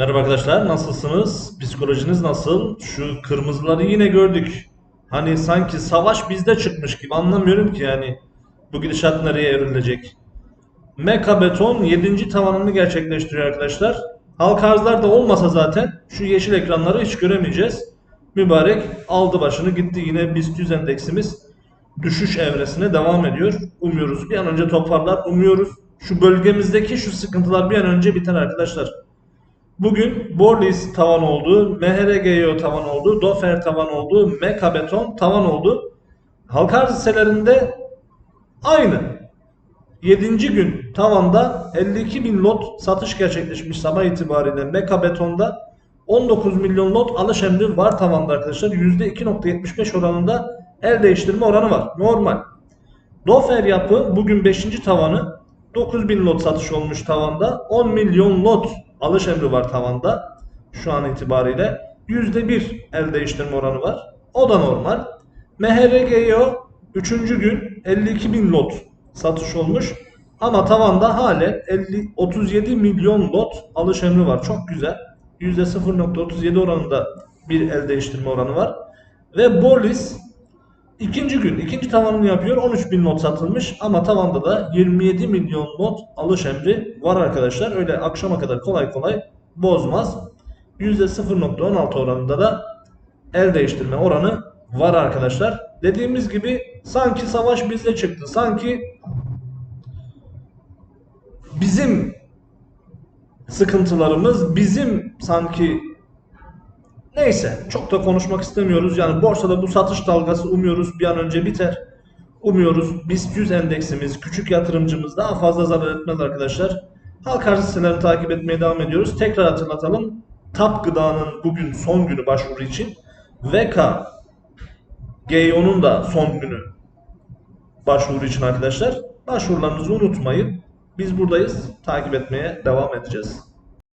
Merhaba arkadaşlar, nasılsınız? Psikolojiniz nasıl? Şu kırmızıları yine gördük. Hani sanki savaş bizde çıkmış gibi anlamıyorum ki yani bu gidişat nereye evrilecek? Meka Beton 7. tavanını gerçekleştiriyor arkadaşlar. Halka arzlar da olmasa zaten şu yeşil ekranları hiç göremeyeceğiz. Mübarek aldı başını gitti yine BIST 100 endeksimiz düşüş evresine devam ediyor. Umuyoruz bir an önce toparlar. Umuyoruz şu bölgemizdeki şu sıkıntılar bir an önce biter arkadaşlar. Bugün Borlis tavan oldu, MHRGO tavan oldu, Dofer tavan oldu, Meka Beton tavan oldu. Halka arz hisselerinde aynı. 7. gün tavanda 52 bin lot satış gerçekleşmiş sabah itibariyle Meka Beton'da 19 milyon lot alış emri var tavanda arkadaşlar. %2.75 oranında el değiştirme oranı var. Normal. Dofer yapı bugün 5. tavanı 9000 lot satış olmuş tavanda. 10 milyon lot alış emri var tavanda. Şu an itibariyle %1 el değiştirme oranı var. O da normal. MHRGO 3. gün 52 bin lot satış olmuş. Ama tavanda halen 50, 37 milyon lot alış emri var. Çok güzel. %0.37 oranında bir el değiştirme oranı var. Ve Bolis İkinci gün, ikinci tavanını yapıyor. 13 bin not satılmış ama tavanda da 27 milyon not alış emri var arkadaşlar. Öyle akşama kadar kolay kolay bozmaz. %0.16 oranında da el değiştirme oranı var arkadaşlar. Dediğimiz gibi sanki savaş bizde çıktı. Sanki bizim sıkıntılarımız, bizim sanki Neyse çok da konuşmak istemiyoruz. Yani borsada bu satış dalgası umuyoruz bir an önce biter. Umuyoruz BIST 100 endeksimiz, küçük yatırımcımız daha fazla zarar etmez arkadaşlar. Halka arz hisselerini takip etmeye devam ediyoruz. Tekrar hatırlatalım. TAP Gıda'nın bugün son günü başvuru için. VK GEO'nun da son günü başvuru için arkadaşlar. Başvurularınızı unutmayın. Biz buradayız. Takip etmeye devam edeceğiz.